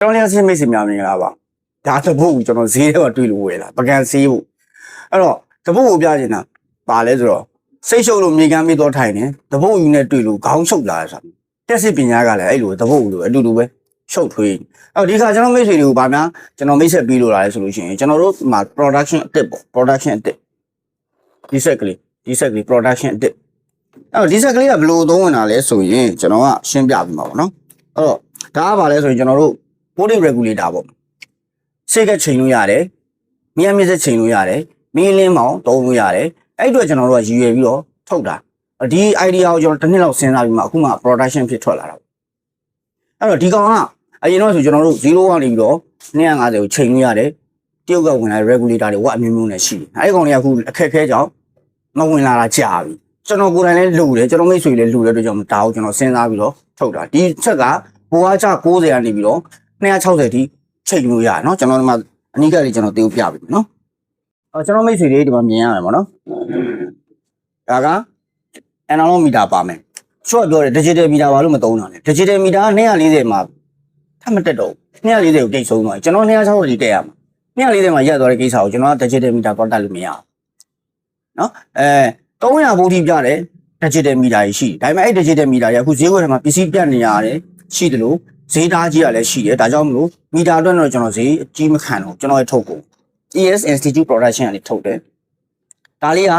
ကျွန်တော်လည်းအဆင်မိတ်ဆွေများမင်္ဂလာပါဒါတပုတ်ကိုကျွန်တော်ဈေးထဲမှာတွေ့လို့ဝယ်လာပကံဆေးဖို့အဲ့တော့တပုတ်ကိုပြချင်တာပါလဲဆိုတော့စိတ်ရှုပ်လို့မြေကမ်းမေးတော့ထိုင်နေတပုတ်ယူနဲ့တွေ့လို့ခေါင်းရှုပ်လာတာဆိုတက်စစ်ပညာကလည်းအဲ့လိုတပုတ်လိုအတူတူပဲရှုပ်ထွေးအဲ့တော့ဒီခါကျွန်တော်မိတ်ဆွေတွေကိုဗာများကျွန်တော်မိတ်ဆက်ပြီးလို့လာလဲဆိုလို့ရှိရင်ကျွန်တော်တို့မှာ production အစ်စ်ပေါ့ production အစ်စ်ဒီဆက်ကလေးဒီဆက်ကလေး production အစ်စ်အဲ့တော့ဒီဆက်ကလေးကဘယ်လိုသုံးဝင်တာလဲဆိုရင်ကျွန်တော်ကရှင်းပြပြမှာပေါ့နော်အဲ့တော့ဒါကဗာလဲဆိုရင်ကျွန်တော်တို့ body regulator ပေါ့စိတ်ကချိန်လို့ရတယ်မြန်မြစ်ဆက်ချိန်လို့ရတယ်မင်းလင်းမောင်သုံးလို့ရတယ်အဲ့အတွက်ကျွန်တော်တို့ကရည်ရွယ်ပြီးတော့ထုတ်တာဒီ idea ကိုကျွန်တော်တစ်နှစ်လောက်စဉ်းစားပြီးမှအခုမှ production ဖြစ်ထွက်လာတာပေါ့အဲ့တော့ဒီကောင်ကအရင်တော့ဆိုကျွန်တော်တို့0ကနေပြီးတော့250ကိုချိန်လို့ရတယ်တရုတ်ကဝင်လာ regulator တွေဝတ်အမျိုးမျိုးနဲ့ရှိတယ်အဲ့ဒီကောင်တွေကအခုအခက်အခဲကြောင့်မဝင်လာတာကြာပြီကျွန်တော်ကိုယ်တိုင်လည်းလှူတယ်ကျွန်တော်မိတ်ဆွေလည်းလှူတဲ့အတွက်ကြောင့်ဒါကိုကျွန်တော်စဉ်းစားပြီးတော့ထုတ်တာဒီချက်ကဘိုးအားချ90ကနေပြီးတော့ 260ဒီချိန်လို့ရနော်ကျွန်တော်ဒီမှာအနိကလေးကျွန်တော်တေးကိုပြပေးမယ်နော်အော်ကျွန်တော်မိတ်ဆွေတွေဒီမှာမြင်ရတယ်ပေါ့နော်ဒါက analog meter ပါမယ်ကျော့ပြောတယ် digital meter ဘာလို့မသုံးတာလဲ digital meter က240မှာထပ်မတက်တော့240ကိုတိတ်ဆုံးသွားကျွန်တော်260ဒီတက်ရမှာ240မှာရက်သွားတဲ့ကိစ္စကိုကျွန်တော်က digital meter တော့တက်လို့မရဘူးနော်အဲ300ဗိုလ်ထိပြတယ် digital meter ကြီးရှိတယ်ဒါပေမဲ့အဲ့ digital meter ကြီးအခုဈေးကွက်ထဲမှာပစ္စည်းပြတ်နေရတယ်ရှိတယ်လို့ ဈေးသားကြီးကလည်းရှိတယ်ဒါကြောင့်မလို့မီတာအတွက်တော့ကျွန်တော်ဈေးအကြီးမခံတော့ကျွန်တော်ရထုတ်ကုန် ES Institute Production ကနေထုတ်တယ်ဒါလေးက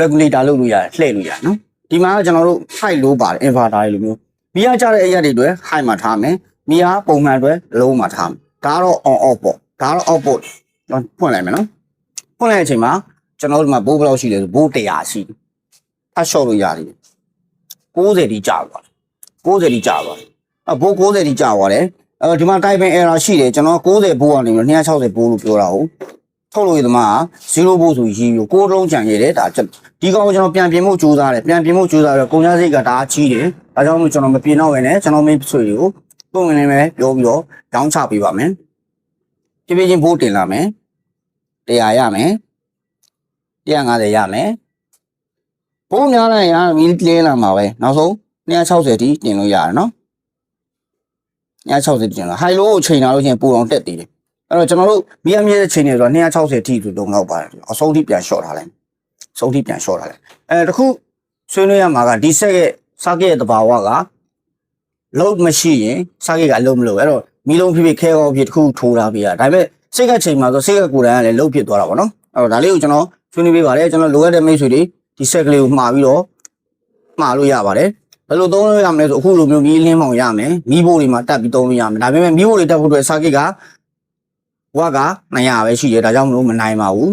regulator လုပ်လို့ရတယ်လှည့်လို့ရတယ်နော်ဒီမှာကကျွန်တော်တို့ high low ပါတယ် inverter တွေလိုမျိုးမီးအားကျတဲ့အရာတွေတွေ high မှာထားမယ်မီးအားပုံမှန်တွေ low မှာထားမယ်ဒါကတော့ on off ပေါ့ဒါကတော့ off ပေါ့ကျွန်တော်ဖွင့်လိုက်မယ်နော်ဖွင့်လိုက်တဲ့အချိန်မှာကျွန်တော်တို့ဒီမှာဘိုးဘယ်လောက်ရှိလဲဆိုဘိုး100ရှိတယ်အရှော့လို့ရတယ်60တိကျသွားတယ်60တိကျသွားတယ်အ ဘိုး60တိကျသွားတယ်အဲဒီမှာ typing error ရှိတယ်ကျွန်တော်60ဘိုးကနေပြီး260ဘိုးလို့ပြောတာဟုတ်ထုတ်လို့ရသမား0ဘိုးဆိုရေးပြီးကိုးလုံးကြံရတဲ့ဒါဒီကောင်ကိုကျွန်တော်ပြန်ပြင်ဖို့ကြိုးစားတယ်ပြန်ပြင်ဖို့ကြိုးစားရတော့ကုန်ကျစရိတ်ကဒါကြီးတယ်ဒါကြောင့်မို့ကျွန်တော်မပြင်တော့ဘဲနဲ့ကျွန်တော်မိတ်ဆွေတွေကိုပုံဝင်နေမယ်ပြောပြီးတော့တောင်းချပေးပါမယ်ပြပြချင်းဘိုးတင်လာမယ်100ရမယ်150ရမယ်ဘိုးများလိုက်ရမီးလင်းလာမှာပဲနောက်ဆုံး260တိတင်လို့ရတယ်နော် 260တင်လို့ဟိုင်လိုကိုချိန်လာလို့ချင်းပူအောင်တက်တည်တယ်အဲ့တော့ကျွန်တော်တို့မီးအမြဲတဲ့ချိန်နေဆိုတော့260တိဆိုလုံးတော့ပါတယ်အဆုံးထိပြန်လျှော့ထားလိုက်ဆုံးထိပြန်လျှော့ထားလိုက်အဲတခုဆွေးနွေးရမှာကဒီဆက်ရဲ့စကရဲ့တဘာဝကလုံးမရှိရင်စကရဲ့ကအလုံးမလို့အဲ့တော့မီးလုံးဖြစ်ဖြစ်ခဲကောဖြစ်တခုထိုးထားပေးရဒါပေမဲ့စိတ်ကချိန်မှာဆိုစိတ်ကကိုယ်တိုင်ကလည်းလုံးဖြစ်သွားတာပေါ့နော်အဲ့တော့ဒါလေးကိုကျွန်တော်ဆွေးနွေးပေးပါတယ်ကျွန်တော်လိုအပ်တဲ့မိတ်ဆွေတွေဒီဆက်ကလေးကိုမှားပြီးတော့မှားလို့ရပါတယ် ဘယ်လိုသုံးလို့ရမလဲဆိုအခုလိုမျိုးမီးလင်းမောင်ရမယ်မီးဘိုးတွေမှာတက်ပြီးသုံးလို့ရမယ်ဒါပေမဲ့မီးဘိုးတွေတက်ဖို့အတွက်စကကဝါက900ပဲရှိတယ်ဒါကြောင့်မလို့မနိုင်ပါဘူး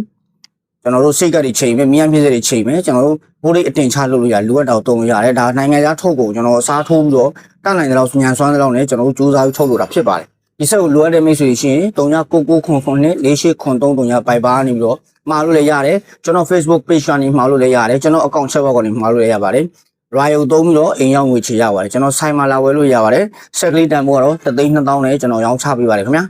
ကျွန်တော်တို့စိတ်ကတွေချိန်မယ်မြန်းပြည့်စက်တွေချိန်မယ်ကျွန်တော်တို့ဘိုးတွေအတင်ချလုပ်လို့ရလူဝက်တောင်သုံးလို့ရတယ်ဒါနိုင်ငံခြားထုတ်ကုန်ကျွန်တော်စားထိုးပြီးတော့တက်နိုင်တဲ့လောက်ညံစွမ်းတဲ့လောက်နဲ့ကျွန်တော်တို့စူးစမ်းပြီးထုတ်လို့တာဖြစ်ပါတယ်ဒီဆက်ကိုလိုအပ်တဲ့မိတ်ဆွေရှင်3999ခွန်ခွန်နဲ့4893ပိုက်ပါနေပြီးတော့မှာလို့လည်းရတယ်ကျွန်တော် Facebook page ကနေမှာလို့လည်းရတယ်ကျွန်တော် account ချက်ဘောက်ကနေမှာလို့လည်းရပါတယ် Royal သုံးပြီးတော့အိမ်ရောက်ငွေချေရပါတယ်ကျွန်တော်ဆိုင်မှာလာဝယ်လို့ရပါတယ်ဆက်ကလေးတန်ဖိုးကတော့3သိန်း2000နဲ့ကျွန်တော်ရောင်းချပေးပါတယ်ခင်ဗျာ